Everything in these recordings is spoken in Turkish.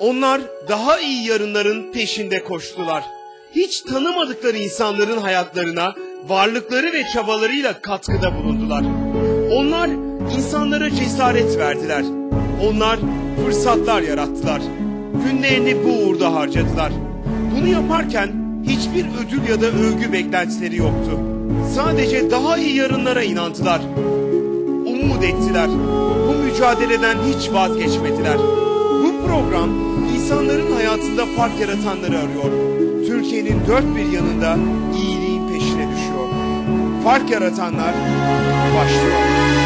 Onlar daha iyi yarınların peşinde koştular. Hiç tanımadıkları insanların hayatlarına varlıkları ve çabalarıyla katkıda bulundular. Onlar insanlara cesaret verdiler. Onlar fırsatlar yarattılar. Günlerini bu uğurda harcadılar. Bunu yaparken hiçbir ödül ya da övgü beklentileri yoktu. Sadece daha iyi yarınlara inandılar. Umut ettiler. Bu mücadeleden hiç vazgeçmediler. Bu program insanların hayatında fark yaratanları arıyor. Türkiye'nin dört bir yanında iyiliğin peşine düşüyor. Fark yaratanlar başlıyor.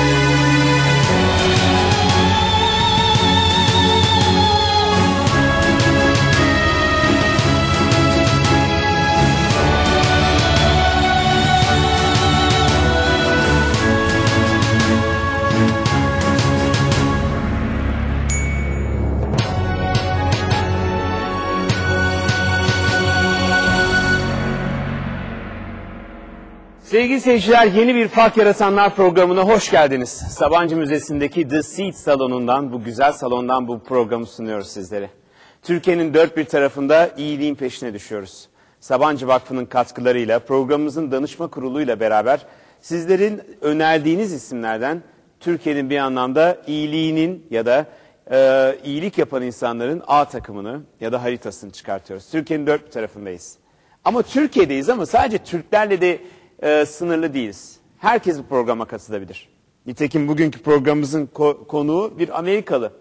Sevgili seyirciler yeni bir Fark Yaratanlar programına hoş geldiniz. Sabancı Müzesi'ndeki The Seat salonundan, bu güzel salondan bu programı sunuyoruz sizlere. Türkiye'nin dört bir tarafında iyiliğin peşine düşüyoruz. Sabancı Vakfı'nın katkılarıyla, programımızın danışma kuruluyla beraber sizlerin önerdiğiniz isimlerden Türkiye'nin bir anlamda iyiliğinin ya da e, iyilik yapan insanların A takımını ya da haritasını çıkartıyoruz. Türkiye'nin dört bir tarafındayız. Ama Türkiye'deyiz ama sadece Türklerle de e, sınırlı değiliz. Herkes bu programa katılabilir. Nitekim bugünkü programımızın ko- konuğu bir Amerikalı.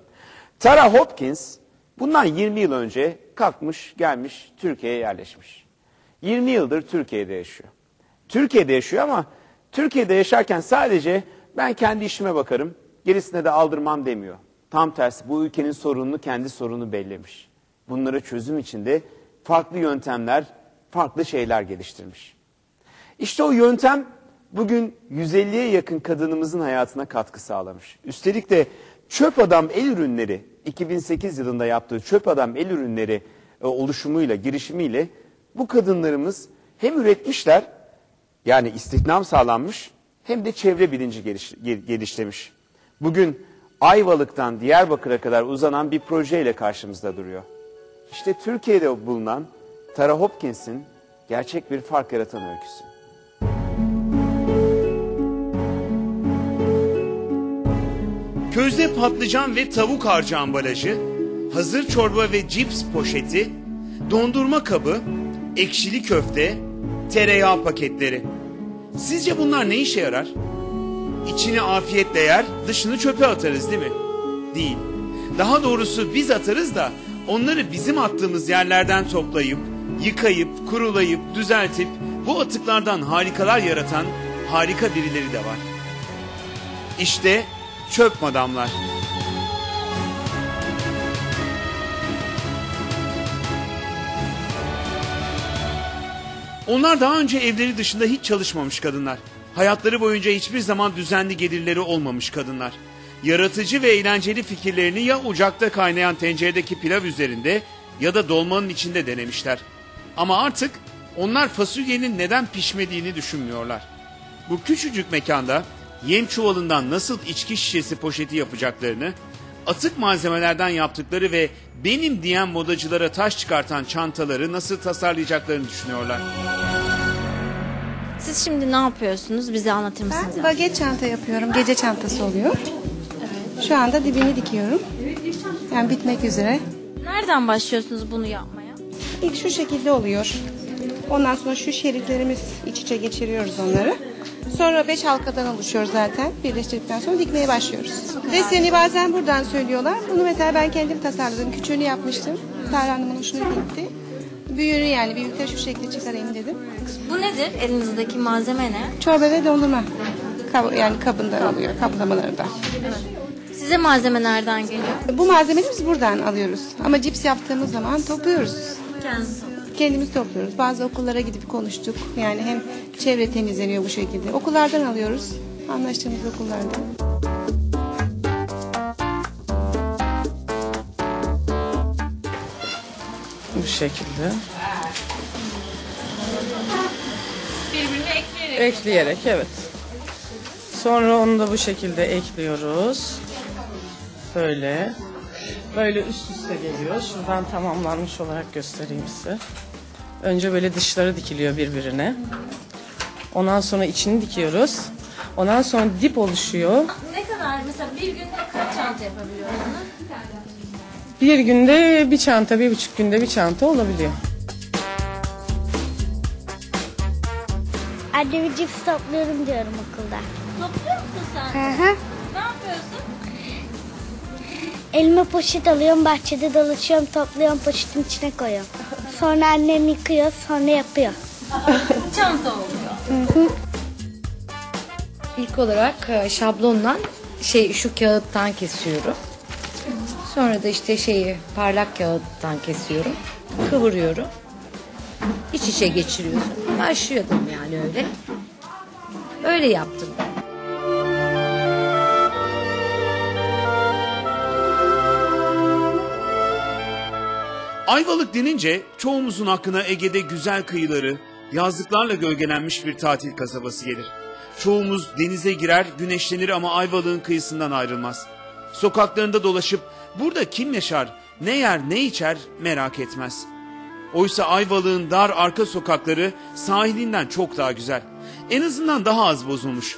Tara Hopkins bundan 20 yıl önce kalkmış gelmiş Türkiye'ye yerleşmiş. 20 yıldır Türkiye'de yaşıyor. Türkiye'de yaşıyor ama Türkiye'de yaşarken sadece ben kendi işime bakarım, gerisine de aldırmam demiyor. Tam tersi bu ülkenin sorununu kendi sorunu bellemiş. Bunlara çözüm içinde farklı yöntemler, farklı şeyler geliştirmiş. İşte o yöntem bugün 150'ye yakın kadınımızın hayatına katkı sağlamış. Üstelik de Çöp Adam El Ürünleri 2008 yılında yaptığı Çöp Adam El Ürünleri e, oluşumuyla, girişimiyle bu kadınlarımız hem üretmişler yani istihdam sağlanmış hem de çevre bilinci geliş, gel- geliştirmiş. Bugün Ayvalık'tan Diyarbakır'a kadar uzanan bir projeyle karşımızda duruyor. İşte Türkiye'de bulunan Tara Hopkins'in gerçek bir fark yaratan öyküsü. Közde patlıcan ve tavuk harcı ambalajı, hazır çorba ve cips poşeti, dondurma kabı, ekşili köfte, tereyağı paketleri. Sizce bunlar ne işe yarar? İçini afiyetle yer, dışını çöpe atarız değil mi? Değil. Daha doğrusu biz atarız da onları bizim attığımız yerlerden toplayıp, yıkayıp, kurulayıp, düzeltip bu atıklardan harikalar yaratan harika birileri de var. İşte çöp madamlar. Onlar daha önce evleri dışında hiç çalışmamış kadınlar. Hayatları boyunca hiçbir zaman düzenli gelirleri olmamış kadınlar. Yaratıcı ve eğlenceli fikirlerini ya ocakta kaynayan tenceredeki pilav üzerinde ya da dolmanın içinde denemişler. Ama artık onlar fasulyenin neden pişmediğini düşünmüyorlar. Bu küçücük mekanda yem çuvalından nasıl içki şişesi poşeti yapacaklarını, atık malzemelerden yaptıkları ve benim diyen modacılara taş çıkartan çantaları nasıl tasarlayacaklarını düşünüyorlar. Siz şimdi ne yapıyorsunuz? Bize anlatır mısınız? Ben baget çanta yapıyorum. Gece çantası oluyor. Şu anda dibini dikiyorum. Yani bitmek üzere. Nereden başlıyorsunuz bunu yapmaya? İlk şu şekilde oluyor. Ondan sonra şu şeritlerimiz iç içe geçiriyoruz onları. Sonra beş halkadan oluşuyor zaten. Birleştirdikten sonra dikmeye başlıyoruz. Deseni bazen buradan söylüyorlar. Bunu mesela ben kendim tasarladım. Küçüğünü yapmıştım. Tarih Hanım'ın hoşuna gitti. Büyüğünü yani büyükte şu şekilde çıkarayım dedim. Bu nedir? Elinizdeki malzeme ne? Çorba ve dondurma. Kab- yani kabından alıyor, kaplamalarından. Size malzeme nereden geliyor? Bu malzemeleri biz buradan alıyoruz. Ama cips yaptığımız zaman topluyoruz. Kendisi. Kendimiz topluyoruz. Bazı okullara gidip konuştuk. Yani hem çevre temizleniyor bu şekilde. Okullardan alıyoruz. Anlaştığımız okullardan. Bu şekilde. Birbirine ekleyerek. Ekleyerek evet. Sonra onu da bu şekilde ekliyoruz. Böyle. Böyle üst üste geliyor. Şuradan tamamlanmış olarak göstereyim size. Önce böyle dışları dikiliyor birbirine. Ondan sonra içini dikiyoruz. Ondan sonra dip oluşuyor. Ne kadar mesela bir günde kaç çanta yapabiliyorsunuz? Bir günde bir çanta, bir buçuk günde bir çanta olabiliyor. Annemi cips topluyorum diyorum okulda. Topluyor musun sen? Hı hı. Ne yapıyorsun? Elime poşet alıyorum, bahçede dolaşıyorum, topluyorum, poşetin içine koyuyorum. Sonra annem yıkıyor, sonra yapıyor. Çanta oluyor. İlk olarak e, şablonla şey şu kağıttan kesiyorum. Sonra da işte şeyi parlak kağıttan kesiyorum. Kıvırıyorum. İç içe geçiriyorsun. Başlıyordum yani öyle. Öyle yaptım. Ayvalık denince çoğumuzun aklına Ege'de güzel kıyıları, yazlıklarla gölgelenmiş bir tatil kasabası gelir. Çoğumuz denize girer, güneşlenir ama Ayvalık'ın kıyısından ayrılmaz. Sokaklarında dolaşıp burada kim yaşar, ne yer, ne içer merak etmez. Oysa Ayvalık'ın dar arka sokakları sahilinden çok daha güzel. En azından daha az bozulmuş.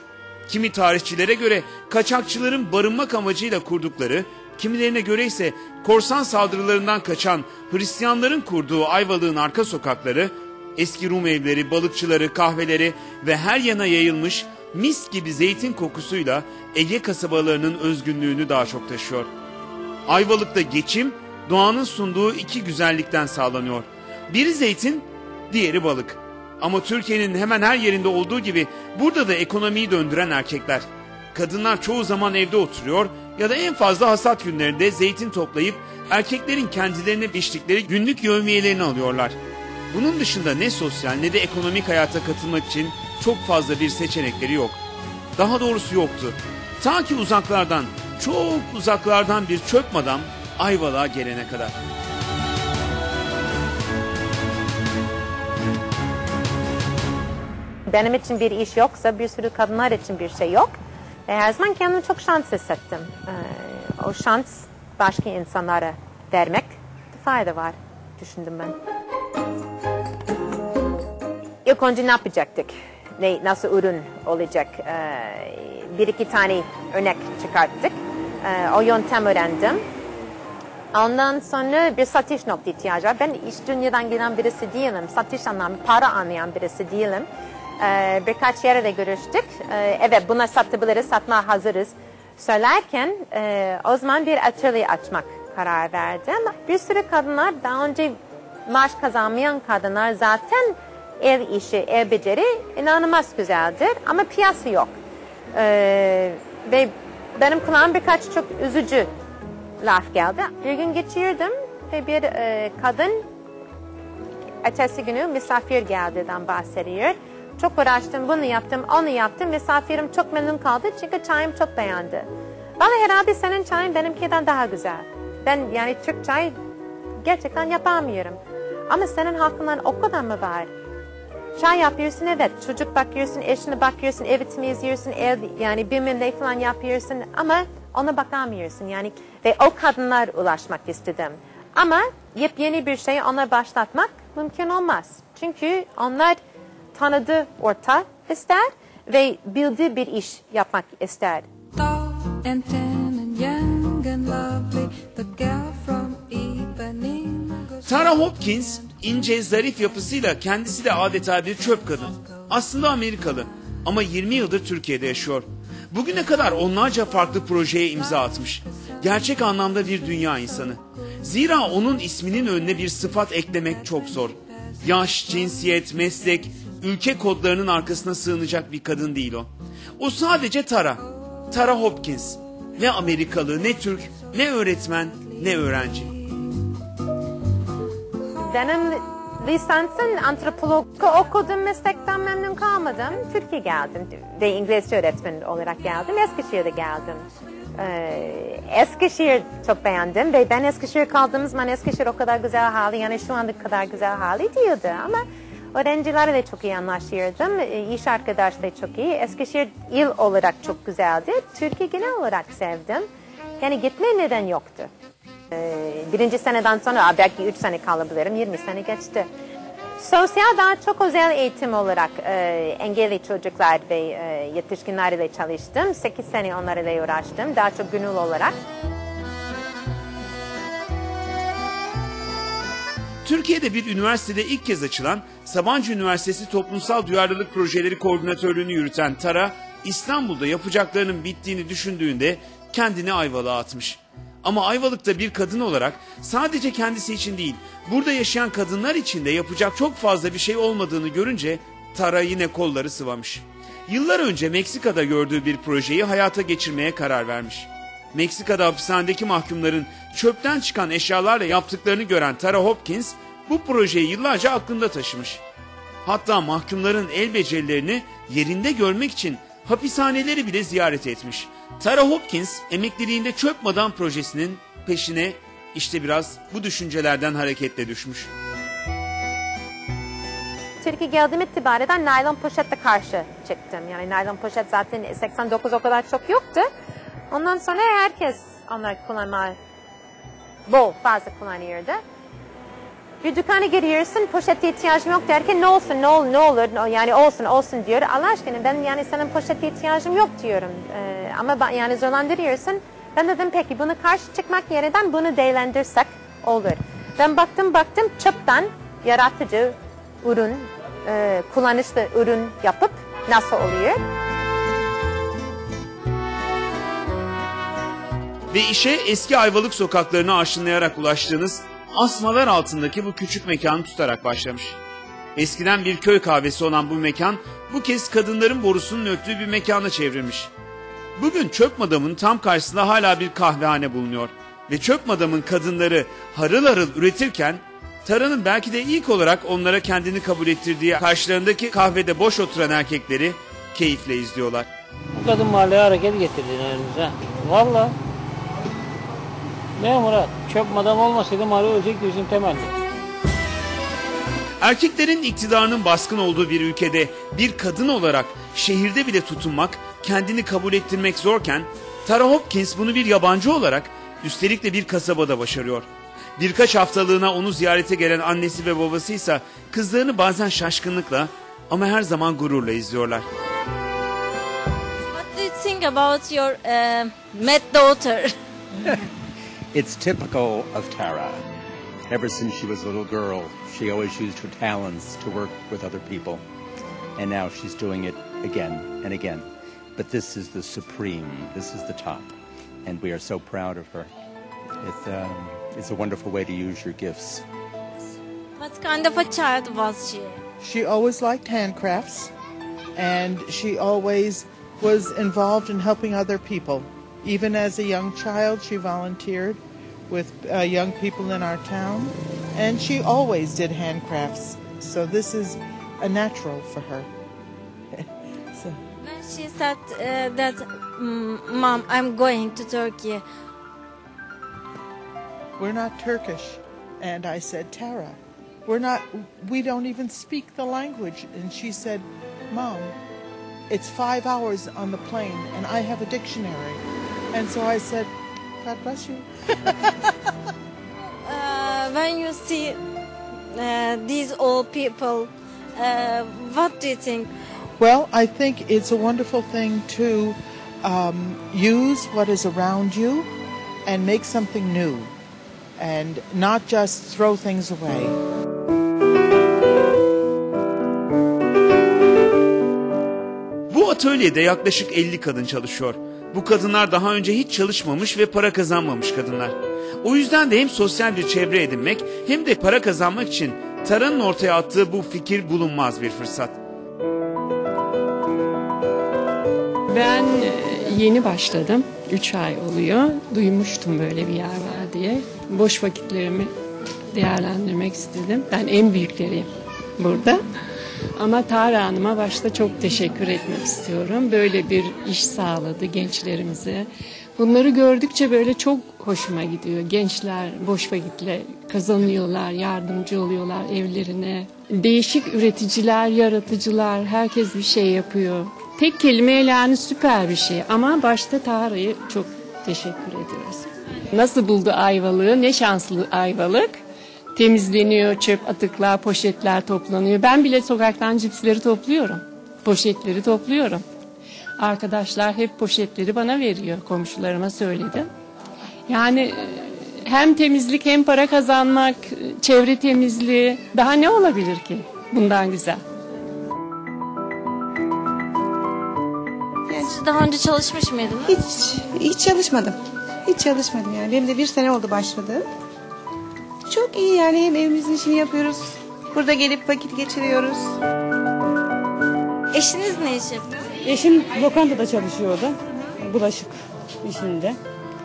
Kimi tarihçilere göre kaçakçıların barınmak amacıyla kurdukları, kimilerine göre ise korsan saldırılarından kaçan Hristiyanların kurduğu Ayvalık'ın arka sokakları, eski Rum evleri, balıkçıları, kahveleri ve her yana yayılmış mis gibi zeytin kokusuyla Ege kasabalarının özgünlüğünü daha çok taşıyor. Ayvalık'ta geçim doğanın sunduğu iki güzellikten sağlanıyor. Biri zeytin, diğeri balık. Ama Türkiye'nin hemen her yerinde olduğu gibi burada da ekonomiyi döndüren erkekler. Kadınlar çoğu zaman evde oturuyor ya da en fazla hasat günlerinde zeytin toplayıp erkeklerin kendilerine biçtikleri günlük yevmiyelerini alıyorlar. Bunun dışında ne sosyal ne de ekonomik hayata katılmak için çok fazla bir seçenekleri yok. Daha doğrusu yoktu. Ta ki uzaklardan, çok uzaklardan bir çöp madam Ayvalık'a gelene kadar. Benim için bir iş yoksa bir sürü kadınlar için bir şey yok. Ve her zaman kendimi çok şans hissettim. Ee, o şans başka insanlara vermek fayda var düşündüm ben. İlk önce ne yapacaktık? Ne, nasıl ürün olacak? Ee, bir iki tane örnek çıkarttık. Ee, o yöntem öğrendim. Ondan sonra bir satış nokta ihtiyacı var. Ben iş dünyadan gelen birisi değilim. Satış anlamı, para anlayan birisi değilim. Ee, birkaç yere de görüştük. Ee, evet buna satabiliriz, satmaya hazırız. Söylerken e, o zaman bir atölye açmak karar verdim. Bir sürü kadınlar daha önce maaş kazanmayan kadınlar zaten ev işi, ev beceri inanılmaz güzeldir ama piyasa yok. Ee, ve benim kulağım birkaç çok üzücü laf geldi. Bir gün geçirdim ve bir e, kadın ertesi günü misafir geldiğinden bahsediyor. Çok uğraştım, bunu yaptım, onu yaptım. Misafirim çok memnun kaldı çünkü çayım çok beğendi. Bana herhalde senin çayın benimkinden daha güzel. Ben yani Türk çay gerçekten yapamıyorum. Ama senin hakkından o kadar mı var? Çay yapıyorsun evet, çocuk bakıyorsun, eşine bakıyorsun, evi temizliyorsun, ev yani bilmem ne falan yapıyorsun ama ona bakamıyorsun yani. Ve o kadınlar ulaşmak istedim. Ama yepyeni bir şey ona başlatmak mümkün olmaz. Çünkü onlar tanıdığı orta ister ve bildiği bir iş yapmak ister. Tara Hopkins ince zarif yapısıyla kendisi de adeta bir çöp kadın. Aslında Amerikalı ama 20 yıldır Türkiye'de yaşıyor. Bugüne kadar onlarca farklı projeye imza atmış. Gerçek anlamda bir dünya insanı. Zira onun isminin önüne bir sıfat eklemek çok zor. Yaş, cinsiyet, meslek, ülke kodlarının arkasına sığınacak bir kadın değil o. O sadece Tara. Tara Hopkins. Ne Amerikalı, ne Türk, ne öğretmen, ne öğrenci. Benim lisansın antropolog okudum meslekten memnun kalmadım. Türkiye geldim ve İngilizce öğretmen olarak geldim. Eskişehir'de geldim. Ee, Eskişehir çok beğendim ve ben Eskişehir kaldığım zaman Eskişehir o kadar güzel hali yani şu anda kadar güzel hali değildi ama öğrencilerle çok iyi anlaşıyordum. Ee, İş arkadaş da çok iyi. Eskişehir il olarak çok güzeldi. Türkiye genel olarak sevdim. Yani gitme neden yoktu. Ee, birinci seneden sonra "Aa, belki 3 sene kalabilirim. 20 sene geçti. Sosyal daha çok özel eğitim olarak e, engelli çocuklar ve e, yetişkinlerle çalıştım. 8 sene onlarla uğraştım. Daha çok gönül olarak. Türkiye'de bir üniversitede ilk kez açılan Sabancı Üniversitesi Toplumsal Duyarlılık Projeleri Koordinatörlüğünü yürüten Tara, İstanbul'da yapacaklarının bittiğini düşündüğünde kendini Ayvalık'a atmış. Ama Ayvalık'ta bir kadın olarak sadece kendisi için değil, burada yaşayan kadınlar için de yapacak çok fazla bir şey olmadığını görünce Tara yine kolları sıvamış. Yıllar önce Meksika'da gördüğü bir projeyi hayata geçirmeye karar vermiş. Meksika'da hapishanedeki mahkumların çöpten çıkan eşyalarla yaptıklarını gören Tara Hopkins bu projeyi yıllarca aklında taşımış. Hatta mahkumların el becerilerini yerinde görmek için hapishaneleri bile ziyaret etmiş. Tara Hopkins emekliliğinde Çöp Madam projesinin peşine işte biraz bu düşüncelerden hareketle düşmüş. Türkiye geldiğim itibaren naylon poşetle karşı çıktım. Yani naylon poşet zaten 89 o kadar çok yoktu. Ondan sonra herkes onları kullanma bol fazla kullanıyordu. Bir dükkana giriyorsun poşete ihtiyacım yok derken ne olsun ne olur ne olur yani olsun olsun diyor. Allah aşkına ben yani senin poşete ihtiyacım yok diyorum. Ee, ama yani zorlandırıyorsun. Ben dedim peki bunu karşı çıkmak yerine bunu değerlendirsek olur. Ben baktım baktım çöpten yaratıcı ürün, e, kullanışlı ürün yapıp nasıl oluyor? Ve işe eski Ayvalık sokaklarını aşınlayarak ulaştığınız asmalar altındaki bu küçük mekanı tutarak başlamış. Eskiden bir köy kahvesi olan bu mekan bu kez kadınların borusunun öttüğü bir mekana çevrilmiş. Bugün Çöp Madam'ın tam karşısında hala bir kahvehane bulunuyor. Ve Çöp Madam'ın kadınları harıl harıl üretirken Tara'nın belki de ilk olarak onlara kendini kabul ettirdiği karşılarındaki kahvede boş oturan erkekleri keyifle izliyorlar. Bu kadın mahalleye hareket getirdin elimize. Valla. Ne Murat? Çöp madam olmasaydı mahalle ölecekti bizim temelli. Erkeklerin iktidarının baskın olduğu bir ülkede bir kadın olarak şehirde bile tutunmak, kendini kabul ettirmek zorken Tara Hopkins bunu bir yabancı olarak üstelik de bir kasabada başarıyor. Birkaç haftalığına onu ziyarete gelen annesi ve babası ise kızlarını bazen şaşkınlıkla ama her zaman gururla izliyorlar. What do you think about your uh, mad daughter? It's typical of Tara. Ever since she was a little girl, she always used her talents to work with other people. And now she's doing it again and again. But this is the supreme, this is the top. And we are so proud of her. It, um, it's a wonderful way to use your gifts. What kind of a child was she? She always liked handcrafts and she always was involved in helping other people. Even as a young child, she volunteered with uh, young people in our town and she always did handcrafts. So this is a natural for her. so. When she said uh, that, Mom, I'm going to Turkey. We're not Turkish. And I said, Tara, we're not, we don't even speak the language. And she said, Mom, it's five hours on the plane and I have a dictionary. And so I said, God bless you. Uh, when you see uh, these old people, uh, what do you think? Well, I think it's a wonderful thing to um, use what is around you and make something new and not just throw things away. Bu atölyede yaklaşık 50 kadın çalışıyor. Bu kadınlar daha önce hiç çalışmamış ve para kazanmamış kadınlar. O yüzden de hem sosyal bir çevre edinmek hem de para kazanmak için Tara'nın ortaya attığı bu fikir bulunmaz bir fırsat. Ben e, yeni başladım. 3 ay oluyor. Duymuştum böyle bir yer var diye. Boş vakitlerimi değerlendirmek istedim. Ben en büyükleriyim burada. Ama Tara Hanım'a başta çok teşekkür etmek istiyorum. Böyle bir iş sağladı gençlerimize. Bunları gördükçe böyle çok hoşuma gidiyor. Gençler boş vakitle kazanıyorlar, yardımcı oluyorlar evlerine. Değişik üreticiler, yaratıcılar, herkes bir şey yapıyor. Tek kelimeyle yani süper bir şey ama başta Tara'yı çok Teşekkür ediyoruz. Nasıl buldu Ayvalık'ı? Ne şanslı Ayvalık. Temizleniyor, çöp atıklar, poşetler toplanıyor. Ben bile sokaktan cipsleri topluyorum. Poşetleri topluyorum. Arkadaşlar hep poşetleri bana veriyor. Komşularıma söyledim. Yani e, hem temizlik hem para kazanmak, e, çevre temizliği daha ne olabilir ki bundan güzel? Siz daha önce çalışmış mıydınız? Hiç, hiç çalışmadım. Hiç çalışmadım yani. Benim de bir sene oldu başladı. Çok iyi yani hem evimizin işini yapıyoruz. Burada gelip vakit geçiriyoruz. Eşiniz ne iş yapıyor? Eşim lokantada çalışıyordu. Bulaşık işinde.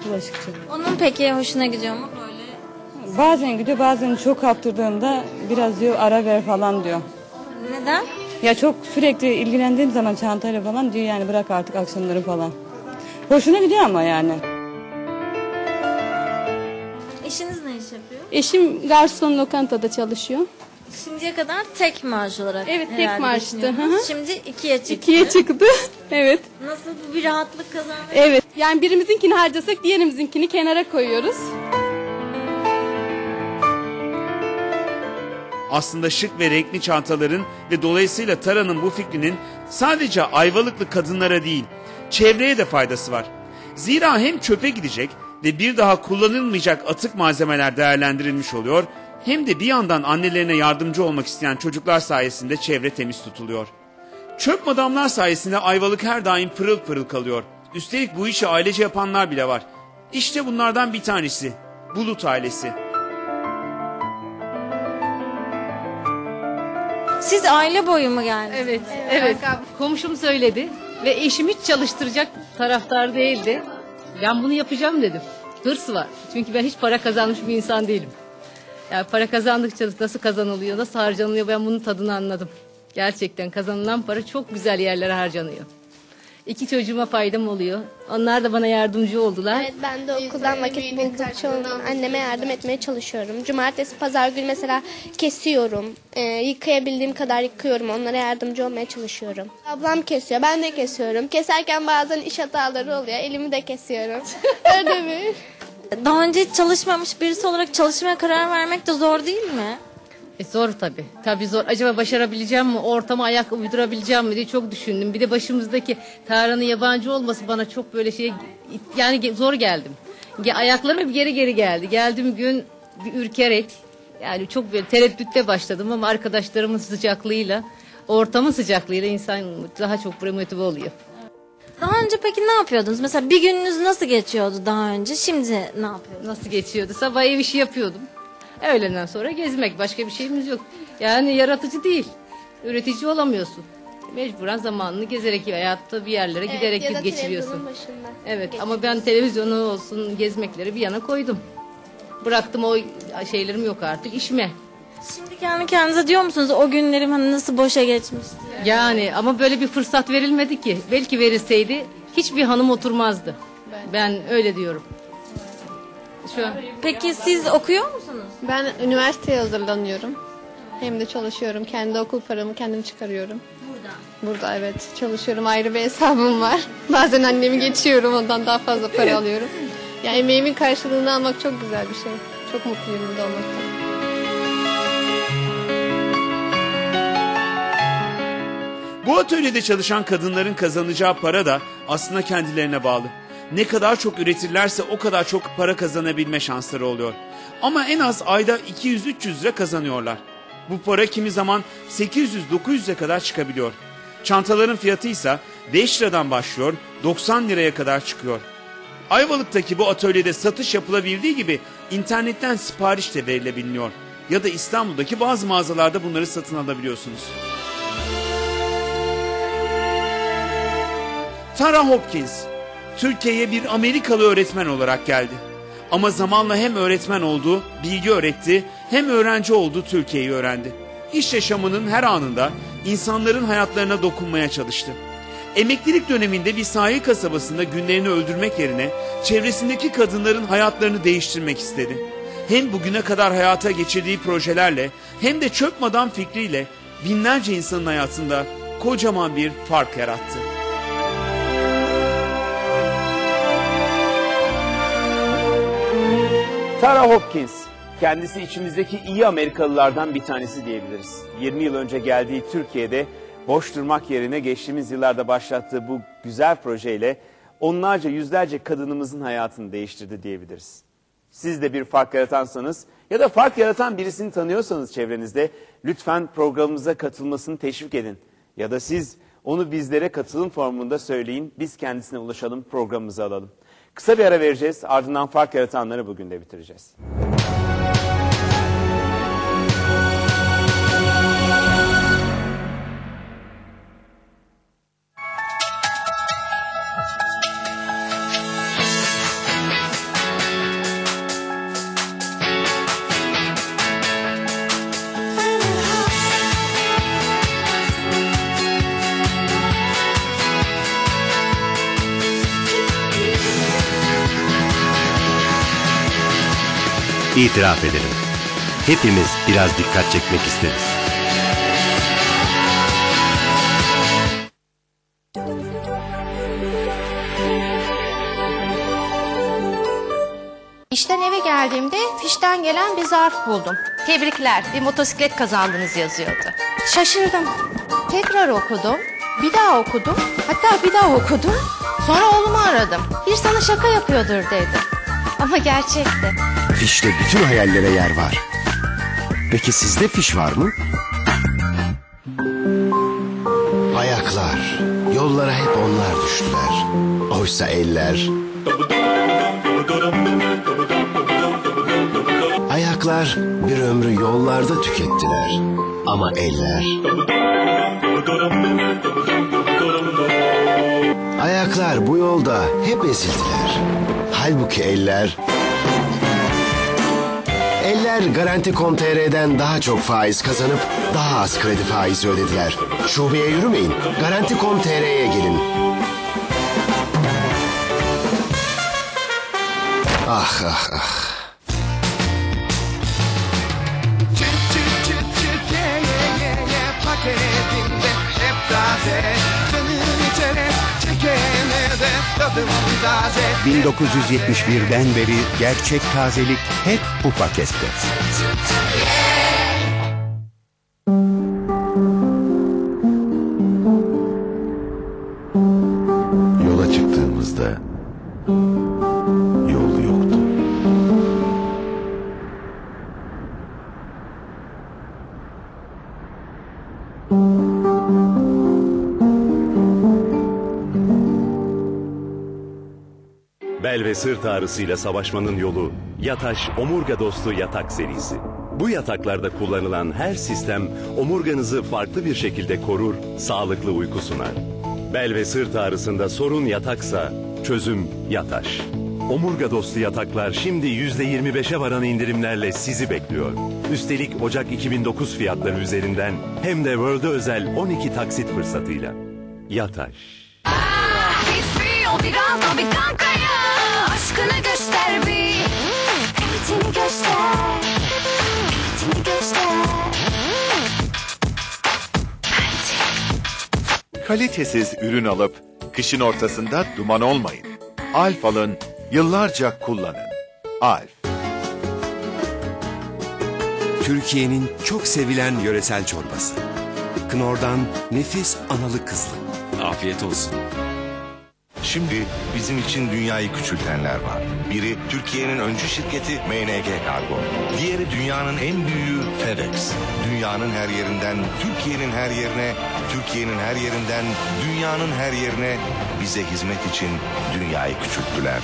Bulaşıkçı. Onun peki hoşuna gidiyor mu böyle? Bazen gidiyor bazen çok kaptırdığında biraz diyor ara ver falan diyor. Neden? Ya çok sürekli ilgilendiğim zaman çantayla falan diyor yani bırak artık akşamları falan. Hoşuna gidiyor ama yani. Eşim garson lokantada çalışıyor. Şimdiye kadar tek maaş olarak Evet, tek herhalde maaştı. düşünüyordunuz. Hı hı. Şimdi ikiye çıktı. İkiye çıktı. evet. Nasıl bu bir rahatlık kazanmak? Evet. Yani birimizinkini harcasak diğerimizinkini kenara koyuyoruz. Aslında şık ve renkli çantaların ve dolayısıyla Tara'nın bu fikrinin sadece ayvalıklı kadınlara değil, çevreye de faydası var. Zira hem çöpe gidecek ve bir daha kullanılmayacak atık malzemeler değerlendirilmiş oluyor, hem de bir yandan annelerine yardımcı olmak isteyen çocuklar sayesinde çevre temiz tutuluyor. Çöp madamlar sayesinde Ayvalık her daim pırıl pırıl kalıyor. Üstelik bu işi ailece yapanlar bile var. İşte bunlardan bir tanesi. Bulut ailesi. Siz aile boyu mu geldiniz? Evet, evet. Komşum söyledi ve eşim hiç çalıştıracak taraftar değildi. Ben bunu yapacağım dedim. Hırs var. Çünkü ben hiç para kazanmış bir insan değilim. Yani para kazandıkça nasıl kazanılıyor, nasıl harcanılıyor ben bunun tadını anladım. Gerçekten kazanılan para çok güzel yerlere harcanıyor. İki çocuğuma faydam oluyor. Onlar da bana yardımcı oldular. Evet ben de okuldan vakit buldukça anneme yardım etmeye çalışıyorum. Cumartesi pazar günü mesela kesiyorum. Ee, yıkayabildiğim kadar yıkıyorum. Onlara yardımcı olmaya çalışıyorum. Ablam kesiyor ben de kesiyorum. Keserken bazen iş hataları oluyor. Elimi de kesiyorum. Öyle mi? Daha önce hiç çalışmamış birisi olarak çalışmaya karar vermek de zor değil mi? E zor tabii. Tabii zor. Acaba başarabileceğim mi? Ortama ayak uydurabileceğim mi diye çok düşündüm. Bir de başımızdaki Tarhan'ın yabancı olması bana çok böyle şey yani zor geldim. Ge- Ayaklarım hep geri geri geldi. Geldiğim gün bir ürkerek yani çok böyle tereddütte başladım ama arkadaşlarımın sıcaklığıyla ortamın sıcaklığıyla insan daha çok motive oluyor. Daha önce peki ne yapıyordunuz? Mesela bir gününüz nasıl geçiyordu daha önce? Şimdi ne yapıyorsunuz? Nasıl geçiyordu? Sabah ev işi yapıyordum. Öğleden sonra gezmek başka bir şeyimiz yok. Yani yaratıcı değil. Üretici olamıyorsun. Mecburen zamanını gezerek hayatta bir yerlere Evet, giderek ya da geçiriyorsun. başında Evet ama ben televizyonu olsun gezmekleri bir yana koydum. Bıraktım o şeylerim yok artık işime. Şimdi kendi kendinize diyor musunuz o günlerim hani nasıl boşa geçmişti? Yani ama böyle bir fırsat verilmedi ki. Belki verilseydi hiçbir hanım oturmazdı. Ben öyle diyorum. Şu an. Peki siz okuyor musunuz? Ben üniversiteye hazırlanıyorum. Hem de çalışıyorum. Kendi okul paramı kendim çıkarıyorum. Burada. Burada evet çalışıyorum. Ayrı bir hesabım var. Bazen annemi geçiyorum. Ondan daha fazla para alıyorum. Ya emeğimin karşılığını almak çok güzel bir şey. Çok mutluyum burada olmaktan. Bu atölyede çalışan kadınların kazanacağı para da aslında kendilerine bağlı. Ne kadar çok üretirlerse o kadar çok para kazanabilme şansları oluyor. Ama en az ayda 200-300 lira kazanıyorlar. Bu para kimi zaman 800-900'e kadar çıkabiliyor. Çantaların fiyatı ise 5 liradan başlıyor 90 liraya kadar çıkıyor. Ayvalık'taki bu atölyede satış yapılabildiği gibi internetten sipariş de verilebiliyor. Ya da İstanbul'daki bazı mağazalarda bunları satın alabiliyorsunuz. Tara Hopkins, Türkiye'ye bir Amerikalı öğretmen olarak geldi. Ama zamanla hem öğretmen oldu, bilgi öğretti, hem öğrenci oldu, Türkiye'yi öğrendi. İş yaşamının her anında insanların hayatlarına dokunmaya çalıştı. Emeklilik döneminde bir sahil kasabasında günlerini öldürmek yerine çevresindeki kadınların hayatlarını değiştirmek istedi. Hem bugüne kadar hayata geçirdiği projelerle hem de çöp madam fikriyle binlerce insanın hayatında kocaman bir fark yarattı. Tara Hopkins, kendisi içimizdeki iyi Amerikalılardan bir tanesi diyebiliriz. 20 yıl önce geldiği Türkiye'de boş durmak yerine geçtiğimiz yıllarda başlattığı bu güzel projeyle onlarca yüzlerce kadınımızın hayatını değiştirdi diyebiliriz. Siz de bir fark yaratansanız ya da fark yaratan birisini tanıyorsanız çevrenizde lütfen programımıza katılmasını teşvik edin. Ya da siz onu bizlere katılım formunda söyleyin, biz kendisine ulaşalım, programımızı alalım. Kısa bir ara vereceğiz, ardından fark yaratanları bugün de bitireceğiz. İtiraf edelim. Hepimiz biraz dikkat çekmek isteriz. İşten eve geldiğimde fişten gelen bir zarf buldum. Tebrikler bir motosiklet kazandınız yazıyordu. Şaşırdım. Tekrar okudum. Bir daha okudum. Hatta bir daha okudum. Sonra oğlumu aradım. Bir sana şaka yapıyordur dedi. Ama gerçekti. Fişte bütün hayallere yer var. Peki sizde fiş var mı? Ayaklar. Yollara hep onlar düştüler. Oysa eller... Ayaklar bir ömrü yollarda tükettiler. Ama eller... Ayaklar bu yolda hep ezildiler. Halbuki eller... Eller Garanti.com.tr'den daha çok faiz kazanıp daha az kredi faizi ödediler. Şubeye yürümeyin, Garanti.com.tr'ye gelin. Ah ah ah. paketinde hep taze çekene de taze 1971'den beri gerçek tazelik hep bu pakette. Bel ve sırt ağrısıyla savaşmanın yolu Yataş Omurga Dostu Yatak serisi. Bu yataklarda kullanılan her sistem omurganızı farklı bir şekilde korur, sağlıklı uyku sunar. Bel ve sırt ağrısında sorun yataksa çözüm Yataş. Omurga dostu yataklar şimdi %25'e varan indirimlerle sizi bekliyor. Üstelik Ocak 2009 fiyatları üzerinden hem de World'e özel 12 taksit fırsatıyla. Yataş. İstiyor bir gama bir kankaya Aşkını göster bir Eğitimi göster Eğitimi göster Kalitesiz ürün alıp kışın ortasında duman olmayın. Alf alın, yıllarca kullanın. Alf. Türkiye'nin çok sevilen yöresel çorbası. Knorr'dan nefis analı kızlı. Afiyet olsun. Şimdi bizim için dünyayı küçültenler var. Biri Türkiye'nin öncü şirketi MNG Kargo. Diğeri dünyanın en büyüğü FedEx. Dünyanın her yerinden, Türkiye'nin her yerine, Türkiye'nin her yerinden, dünyanın her yerine bize hizmet için dünyayı küçülttüler.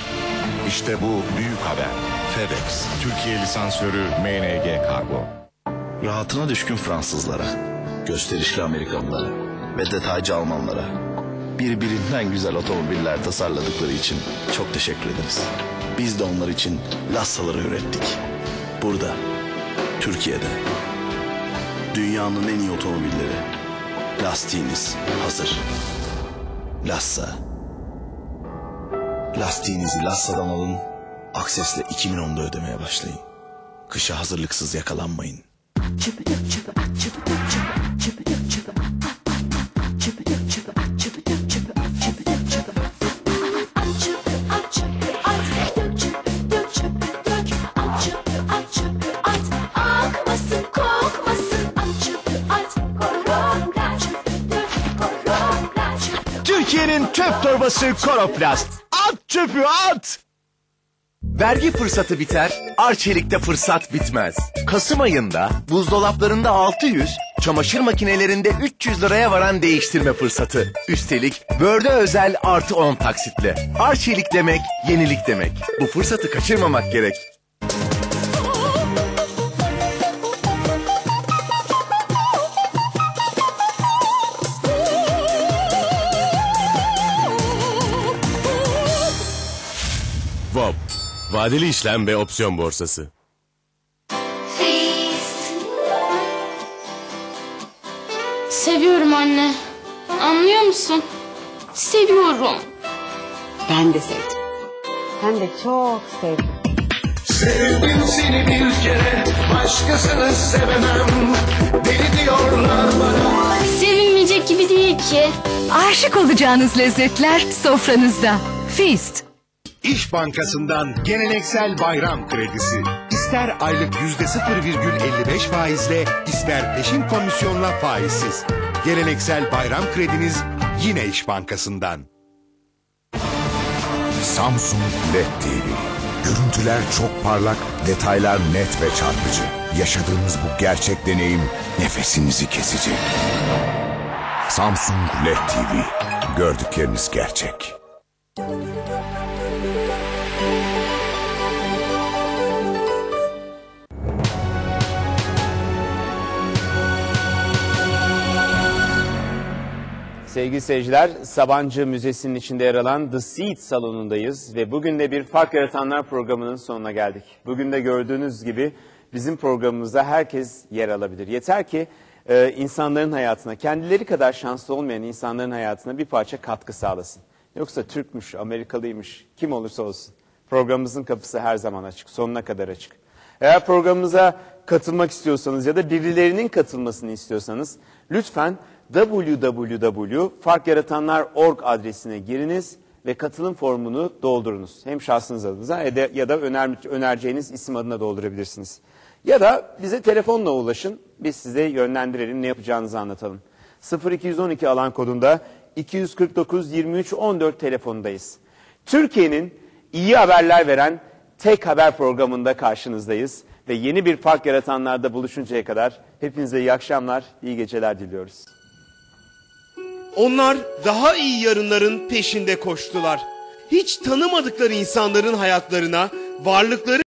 İşte bu büyük haber. FedEx, Türkiye lisansörü MNG Kargo. Rahatına düşkün Fransızlara, gösterişli Amerikalılara ve detaycı Almanlara birbirinden güzel otomobiller tasarladıkları için çok teşekkür ederiz. Biz de onlar için Lassa'ları ürettik. Burada, Türkiye'de. Dünyanın en iyi otomobilleri. Lastiğiniz hazır. Lassa. Lastiğinizi Lassa'dan alın, Akses'le 2010'da ödemeye başlayın. Kışa hazırlıksız yakalanmayın. Çöp torbası Koroplast. At çöpü at. Vergi fırsatı biter, Arçelik'te fırsat bitmez. Kasım ayında buzdolaplarında 600, çamaşır makinelerinde 300 liraya varan değiştirme fırsatı. Üstelik börde özel artı 10 taksitle. Arçelik demek, yenilik demek. Bu fırsatı kaçırmamak gerek. Vadeli işlem ve opsiyon borsası. Seviyorum anne. Anlıyor musun? Seviyorum. Ben de sevdim. Ben de çok sevdim. Sevdim seni bir kere başkasını sevemem Deli diyorlar bana Sevilmeyecek gibi değil ki. Aşık olacağınız lezzetler sofranızda. Feast. İş Bankası'ndan geleneksel bayram kredisi. İster aylık yüzde 0,55 faizle, ister peşin komisyonla faizsiz. Geleneksel bayram krediniz yine İş Bankası'ndan. Samsung LED TV. Görüntüler çok parlak, detaylar net ve çarpıcı. Yaşadığınız bu gerçek deneyim nefesinizi kesecek. Samsung LED TV. Gördükleriniz gerçek. Sevgili seyirciler, Sabancı Müzesi'nin içinde yer alan The Seed salonundayız ve bugün de bir Fark Yaratanlar programının sonuna geldik. Bugün de gördüğünüz gibi bizim programımızda herkes yer alabilir. Yeter ki e, insanların hayatına, kendileri kadar şanslı olmayan insanların hayatına bir parça katkı sağlasın. Yoksa Türkmüş, Amerikalıymış, kim olursa olsun. Programımızın kapısı her zaman açık, sonuna kadar açık. Eğer programımıza katılmak istiyorsanız ya da birilerinin katılmasını istiyorsanız lütfen www.farkyaratanlar.org adresine giriniz ve katılım formunu doldurunuz. Hem şahsınız adınıza ya da, ya da öner, önereceğiniz isim adına doldurabilirsiniz. Ya da bize telefonla ulaşın, biz size yönlendirelim, ne yapacağınızı anlatalım. 0212 alan kodunda 249 23 14 telefondayız. Türkiye'nin iyi haberler veren tek haber programında karşınızdayız. Ve yeni bir fark yaratanlarda buluşuncaya kadar hepinize iyi akşamlar, iyi geceler diliyoruz. Onlar daha iyi yarınların peşinde koştular. Hiç tanımadıkları insanların hayatlarına varlıkları